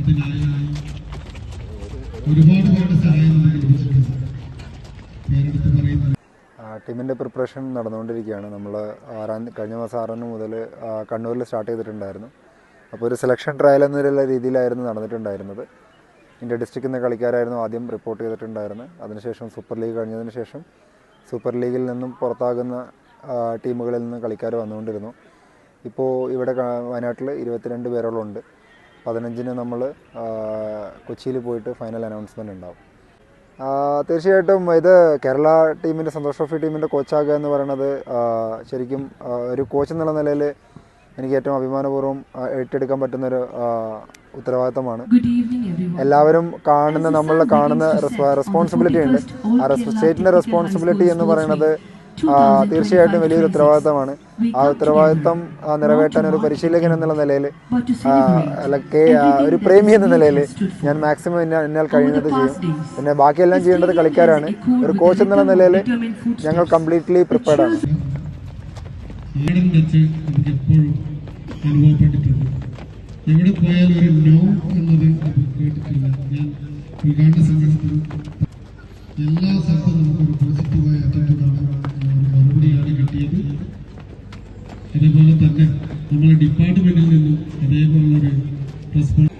ഇതിനായി ഒരുപാട് പേരുടെ സഹായം ലഭിച്ചിട്ടുണ്ട് ടീമിന്റെ പ്രിപ്പറേഷൻ നടന്നുകൊണ്ടിരിക്കുകയാണ്. നമ്മൾ ആറാം കഴിഞ്ഞ മാസം ആറാം മുതൽ കണ്ണൂരിൽ സ്റ്റാർട്ട് ചെയ്തിട്ടുണ്ടായിരുന്നു. അപ്പോൾ ഒരു സെലക്ഷൻ ട്രയൽ എന്നുള്ള രീതിയിലായിരുന്നു നടന്നിട്ടുണ്ടായിരുന്നത്. ഇന്ത്യ ഡിസ്ട്രിക്റ്റിൽ നിന്ന് കളിക്കാരായിരുന്നു ആദ്യം റിപ്പോർട്ട് ചെയ്തിട്ടുണ്ടായിരുന്നത്. അതിനുശേഷം സൂപ്പർ ലീഗ് കഴിഞ്ഞതിന് ശേഷം സൂപ്പർ ലീഗിൽ നിന്നും പുറത്താകുന്ന ടീമുകളിൽ നിന്ന് കളിക്കാർ വന്നുകൊണ്ടിരുന്നു. ഇപ്പോൾ ഇവിടെ വയനാട്ടിൽ ഇരുപത്തിരണ്ട് പേരോളം ഉണ്ട്. പതിനഞ്ചിന് നമ്മൾ കൊച്ചിയിൽ പോയിട്ട് ഫൈനൽ അനൗൺസ്മെന്റ് ഉണ്ടാവും. തീർച്ചയായിട്ടും ഇത് കേരള ടീമിന്റെ സന്തോഷ് ട്രോഫി ടീമിന്റെ കോച്ചാകുക എന്ന് പറയുന്നത് ശരിക്കും ഒരു കോച്ച് എന്നുള്ള നിലയിൽ എനിക്ക് ഏറ്റവും അഭിമാനപൂർവം ഏറ്റെടുക്കാൻ പറ്റുന്നൊരു ഉത്തരവാദിത്തമാണ്. എല്ലാവരും കാണുന്ന നമ്മൾ കാണുന്ന റെസ്പോൺസിബിലിറ്റി ഉണ്ട്. ആ സ്റ്റേറ്റിന്റെ റെസ്പോൺസിബിലിറ്റി എന്ന് പറയുന്നത് തീർച്ചയായിട്ടും വലിയൊരു ഉത്തരവാദിത്തമാണ്. ആ ഉത്തരവാദിത്വം നിറവേറ്റാൻ ഒരു പരിശീലകൻ എന്നുള്ള നിലയിൽ അല്ല കെ ഒരു പ്രേമി എന്ന നിലയിൽ ഞാൻ മാക്സിമം എന്നെ എന്നാൽ കഴിയുന്നത് ചെയ്യും. പിന്നെ ബാക്കിയെല്ലാം ചെയ്യേണ്ടത് കളിക്കാരാണ്. ഒരു കോച്ച് എന്നുള്ള നിലയിൽ ഞങ്ങൾ കംപ്ലീറ്റ്ലി പ്രിപ്പയർഡ് ആണ്. എല്ലാ സ്ഥലത്തും നമുക്കൊരു പോസിറ്റീവായ അതേപോലെ തന്നെ നമ്മുടെ ഡിപ്പാർട്ട്മെന്റിൽ നിന്നും അതേപോലുള്ളൊരു റെസ്പോൺസ്